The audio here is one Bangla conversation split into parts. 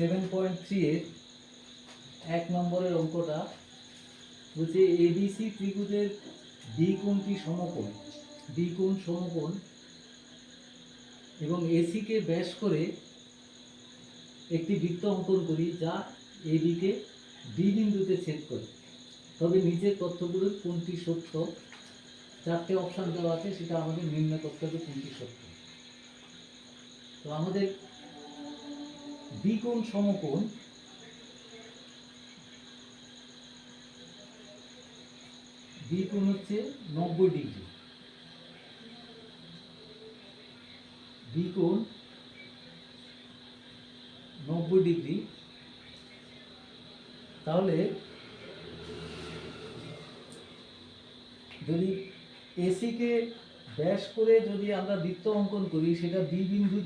সেভেন পয়েন্ট থ্রি এর এক নম্বরের অঙ্কটা বলছে এবিসি ত্রিভুজের বি কোণটি সমকোণ বি কোণ সমকোণ, এবং এসিকে ব্যাস করে একটি বৃত্ত অঙ্কন করি যা এবিকে ডি বিন্দুতে ছেদ করে। তবে নিচের তথ্যগুলোর কোনটি সত্য? চারটে অপশান দেওয়া আছে, সেটা আমাদের নির্ণয় করতে হবে কোনটি সত্য? তো আমাদের দ্বিকোণ সমকোণ দ্বিকোণ হচ্ছে নব্বই ডিগ্রি। দ্বিকোণ নব্বই ডিগ্রি। তাহলে যদি এসিকে ব্যাস করে যদি আমরা বৃত্ত অঙ্কন করি, সেটা বি বিন্দু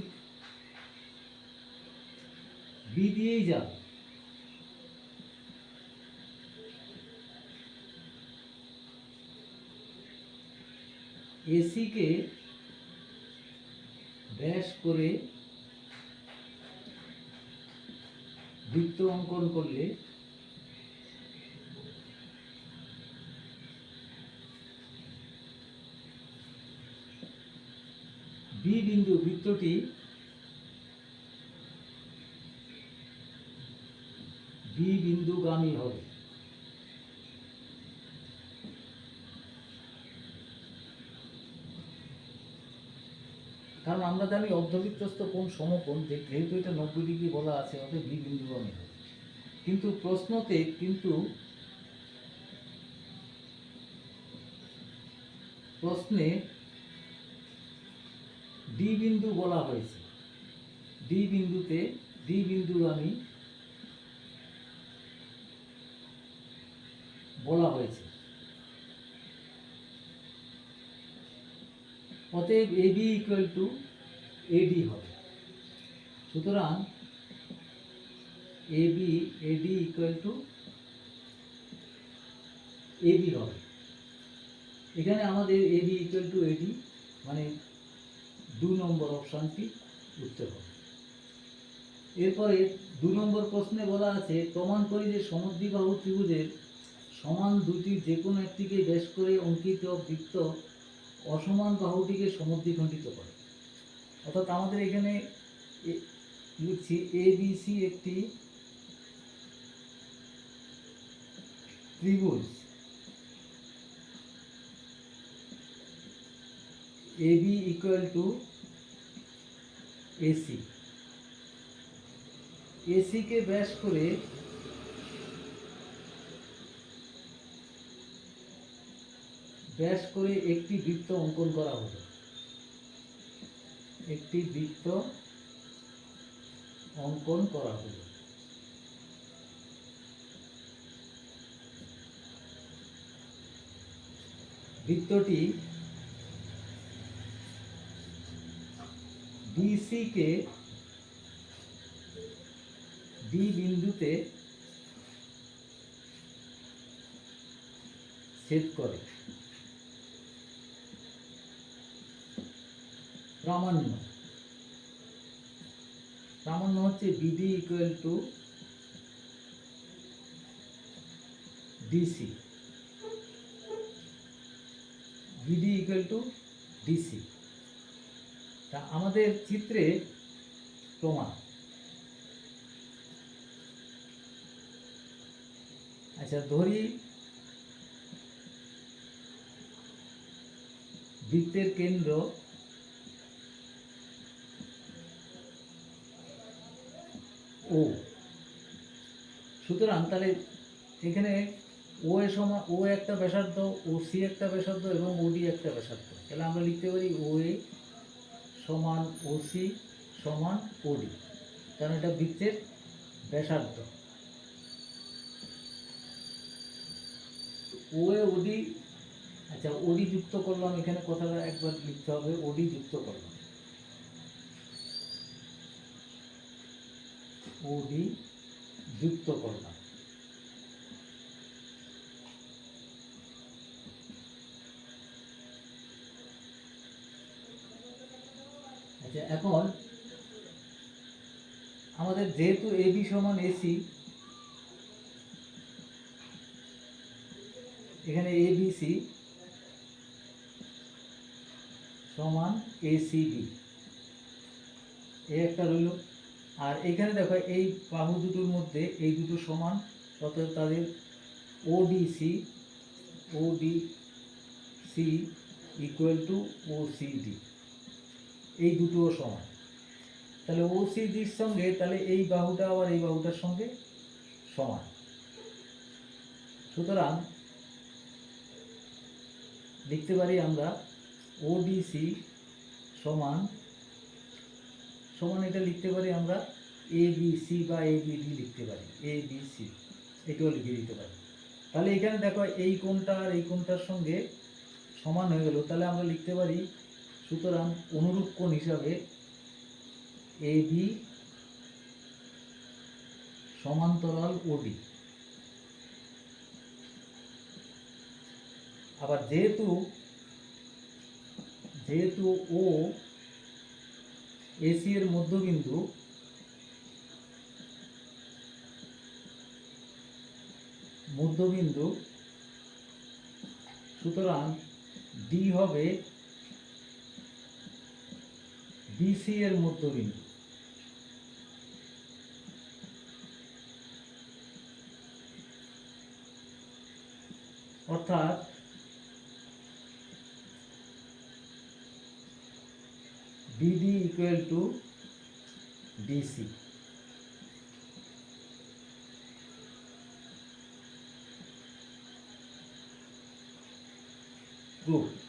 বি দিয়েই যাবে এসিকে ব্যাস করে বৃত্ত অঙ্কন করলে বি বিন্দু বৃত্তটি বি বিন্দুগামী হবে। কারণ আমরা জানি অর্ধবৃত্তস্থ কোণ সমকোণ, যে যেহেতু এটা নব্বই ডিগ্রি বলা আছে, অতএব বি বিন্দুগামী হবে। কিন্তু প্রশ্নতে কিন্তু প্রশ্নে ডি বিন্দু বলা হয়েছে। ডি বিন্দুতে ডি বিন্দুগামী বলা হয়েছে। অতএব এবি ইকুয়াল টু এডি হবে। সুতরাং A AB AD equal to AB হবে। এখানে আমাদের এবি ইকুয়াল টু এডি মানে দু নম্বর অপশানটি উত্তর হবে। এরপরে দু নম্বর প্রশ্নে বলা আছে, প্রমাণ করি যে সমদ্বিবাহু ত্রিভুজের সমান দুটি যে কোনো একটিকে বেশ করে অঙ্কিত, বৃত্ত, অসমান বাহুটিকে সমদ্বিখণ্ডিত করে। অর্থাৎ আমাদের এখানে লিখছি এ বি সি একটি ত্রিভুজ। A B equal to AC এসিকে ব্যাস করে ব্যাস করে একটি বৃত্ত অঙ্কন করা হলো একটি বৃত্ত অঙ্কন করা হলো বৃত্তটি BC কে ডি বিন্দুতে ছেদ করে। প্রামাণ্য। প্রামাণ্য হচ্ছে BD equal to DC BD equal to DC তা আমাদের চিত্রে প্রমাণ। আচ্ছা ধরি বৃত্তের কেন্দ্র ও। সুতরাং তাহলে এখানে ও এ সমান, ও একটা ব্যাসার্ধ, ও সি একটা ব্যাসার্ধ এবং ওডি একটা ব্যাসার্ধ। তাহলে আমরা লিখতে পারি ও এ সমান ও সি সমান ওডি কারণ এটা বৃত্তের ব্যাসার্ধ। ও এ ওডি আচ্ছা ওডি যুক্ত করলাম এখানে কথাটা একবার লিখতে হবে ওডি যুক্ত করলাম। ওডি যুক্ত করলাম আচ্ছা এখন আমাদের যেহেতু এবি সমান এসি এখানে এবিসি সমান এসিবি এ একটা রইল। আর এখানে দেখো, এই বাহু দুটোর মধ্যে এই দুটো সমান, অতএব তাদের ODC ODC equal to OCD এই দুটোও সমান। তাহলে ওসিডির সঙ্গে, তাহলে এই বাহুটা আবার এই বাহুটার সঙ্গে সমান। সুতরাং লিখতে পারি আমরা ওডিসি সমান সমান এটা লিখতে পারি আমরা এ বি সি বা এ বি ডি লিখতে পারি। এ বি সি এটাও লিখে দিতে পারি। তাহলে এখানে দেখো এই কোণটা আর এই কোণটার সঙ্গে সমান হয়ে গেল। তাহলে আমরা লিখতে পারি, সুতরাং অনুরূপ কোণ হিসাবে এ বি সমান্তরাল ওডি আবার যেহেতু যেহেতু ও এসি এর মধ্যবিন্দু মধ্যবিন্দু সুতরাং ডি হবে বিসি এর মধ্যবিন্দু অর্থাৎ BD equal to DC proof